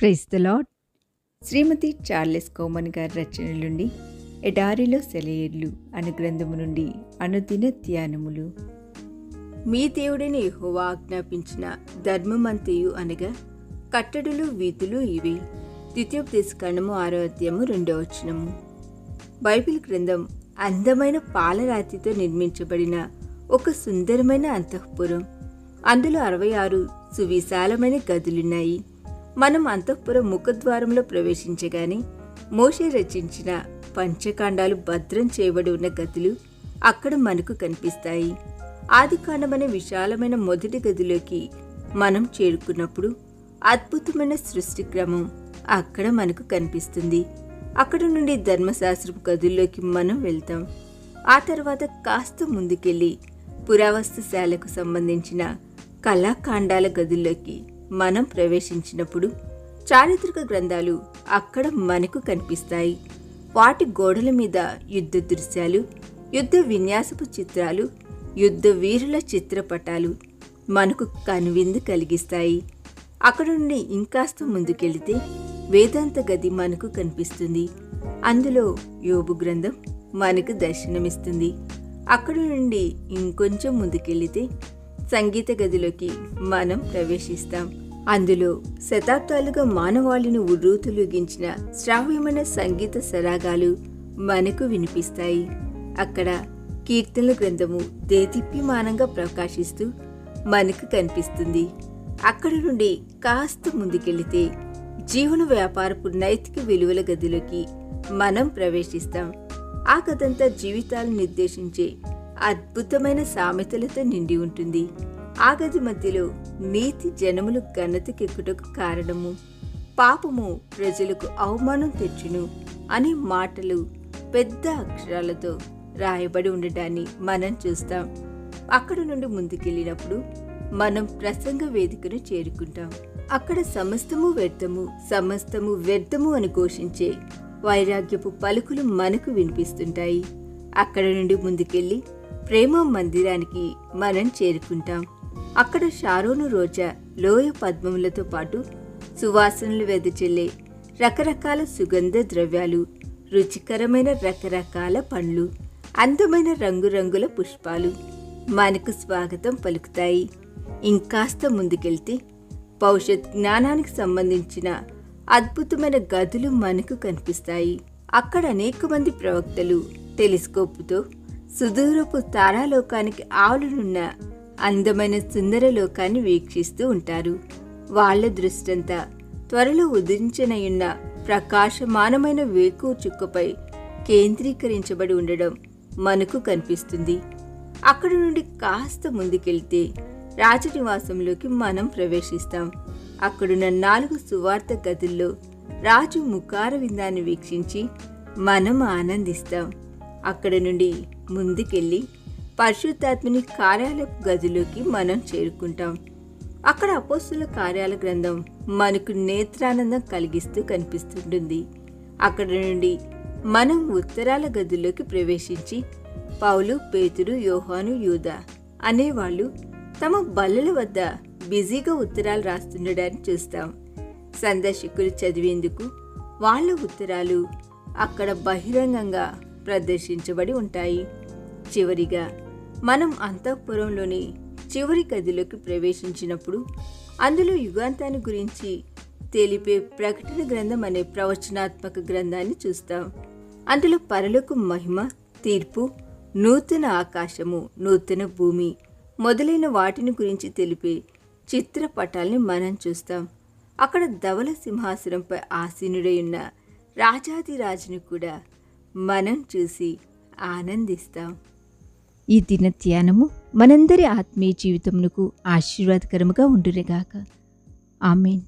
Praise the lord Shrimati Charles Coman గారి రచన నుండి ఎడారిలో సెలయేర్లు అను గ్రంథము నుండి అనుదిన ధ్యానములు. మీ దేవుడిని హోవా ఆజ్ఞాపించిన ధర్మమంతయు అనగా కట్టడులు వీధులు ఇవి. ద్వితీయోపదేశకాండము ఆరో అధ్యాయము రెండో వచనము. బైబిల్ గ్రంథం అందమైన పాలరాతితో నిర్మించబడిన ఒక సుందరమైన అంతఃపురం. అందులో అరవై ఆరు సువిశాలమైన గదులున్నాయి. మనం అంతఃపురం ముఖద్వారంలో ప్రవేశించగానే మోషే రచించిన పంచకాండాలు భద్రం చేయబడి ఉన్న గదులు అక్కడ మనకు కనిపిస్తాయి. ఆదికాండమనే విశాలమైన మొదటి గదిలోకి మనం చేరుకున్నప్పుడు అద్భుతమైన సృష్టి క్రమం అక్కడ మనకు కనిపిస్తుంది. అక్కడ నుండి ధర్మశాస్త్రపు గదుల్లోకి మనం వెళ్తాం. ఆ తర్వాత కాస్త ముందుకెళ్ళి పురావస్తుశాలకు సంబంధించిన కళాకాండాల గదుల్లోకి మనం ప్రవేశించినప్పుడు చారిత్రక గ్రంథాలు అక్కడ మనకు కనిపిస్తాయి. వాటి గోడల మీద యుద్ధ దృశ్యాలు యుద్ధ విన్యాసపు చిత్రాలు యుద్ధ వీరుల చిత్రపటాలు మనకు కనువిందు కలిగిస్తాయి. అక్కడ నుండి ఇంకాస్త ముందుకెళితే వేదాంత గది మనకు కనిపిస్తుంది. అందులో యోబు గ్రంథం మనకు దర్శనమిస్తుంది. అక్కడ నుండి ఇంకొంచెం ముందుకెళితే సంగీత గదిలోకి మనం ప్రవేశిస్తాం. అందులో శతాబ్దాలుగా మానవాళిని ఉర్రూతులుగించిన శ్రావ్యమైన సంగీత సరాగాలు మనకు వినిపిస్తాయి. అక్కడ కీర్తనల గ్రంథము దేదీప్యమానంగా ప్రకాశిస్తూ మనకు కనిపిస్తుంది. అక్కడ నుండి కాస్త ముందుకెళితే జీవన వ్యాపారపు నైతిక విలువల గదిలోకి మనం ప్రవేశిస్తాం. ఆ కథంతా జీవితాలను నిర్దేశించే అద్భుతమైన సామెతలతో నిండి ఉంటుంది. ఆగది మధ్యలో నీతి జనములు ఘనతకెక్కుటకు కారణము. పాపము ప్రజలకు అవమానం తెచ్చును అనే మాటలు పెద్ద అక్షరాలతో రాయబడి ఉండటాన్ని మనం చూస్తాం. అక్కడ నుండి ముందుకెళ్ళినప్పుడు మనం ప్రసంగ వేదికను చేరుకుంటాం. అక్కడ సమస్తము వ్యర్థము సమస్తము వ్యర్థము అని ఘోషించే వైరాగ్యపు పలుకులు మనకు వినిపిస్తుంటాయి. అక్కడ నుండి ముందుకెళ్ళి ప్రేమ మందిరానికి మనం చేరుకుంటాం. అక్కడ షారోను రోజా లోయ పద్మములతో పాటు సువాసనలు వెదజల్లే రకరకాల సుగంధ ద్రవ్యాలు రుచికరమైన రకరకాల పండ్లు అందమైన రంగురంగుల పుష్పాలు మనకు స్వాగతం పలుకుతాయి. ఇంకాస్త ముందుకెళ్తే భవిష్యత్ జ్ఞానానికి సంబంధించిన అద్భుతమైన గదులు మనకు కనిపిస్తాయి. అక్కడ అనేక మంది ప్రవక్తలు టెలిస్కోపుతో సుదూరపు తారాలోకానికి ఆవులునున్న అందమైన సుందర లోకాన్ని వీక్షిస్తూ ఉంటారు. వాళ్ళ దృష్టంతా త్వరలో ఉదరించనయున్న ప్రకాశమానమైన వేకు చుక్కపై కేంద్రీకరించబడి ఉండడం మనకు కనిపిస్తుంది. అక్కడ నుండి కాస్త ముందుకెళ్తే రాజనివాసంలోకి మనం ప్రవేశిస్తాం. అక్కడున్న నాలుగు సువార్త గదుల్లో రాజు ముఖార విందాన్ని వీక్షించి మనం ఆనందిస్తాం. అక్కడ నుండి ముందుకెళ్ళి పరిశుద్ధాత్మని కార్యాలయ గదిలోకి మనం చేరుకుంటాం. అక్కడ అపోస్తుల కార్యాల గ్రంథం మనకు నేత్రానందం కలిగిస్తూ కనిపిస్తుంటుంది. అక్కడ నుండి మనం ఉత్తరాల గదిలోకి ప్రవేశించి పౌలు పేతురు యోహాను యూద అనేవాళ్ళు తమ బల్లల వద్ద బిజీగా ఉత్తరాలు రాస్తుండడాన్ని చూస్తాం. సందర్శకులు చదివేందుకు వాళ్ళ ఉత్తరాలు అక్కడ బహిరంగంగా ప్రదర్శించబడి ఉంటాయి. చివరిగా మనం అంతఃపురంలోని చివరి గదిలోకి ప్రవేశించినప్పుడు అందులో యుగాంతాన్ని గురించి తెలిపే ప్రకటన గ్రంథం అనే ప్రవచనాత్మక గ్రంథాన్ని చూస్తాం. అందులో పరలోక మహిమ తీర్పు నూతన ఆకాశము నూతన భూమి మొదలైన వాటిని గురించి తెలిపే చిత్రపటాల్ని మనం చూస్తాం. అక్కడ ధవల సింహాసనంపై ఆసీనుడై ఉన్న రాజాదిరాజుని కూడా మనం చూసి ఆనందిస్తాం. ఈ దిన ధ్యానము మనందరి ఆత్మీయ జీవితమునకు ఆశీర్వాదకరముగా ఉండునుగాక. ఆమెన్.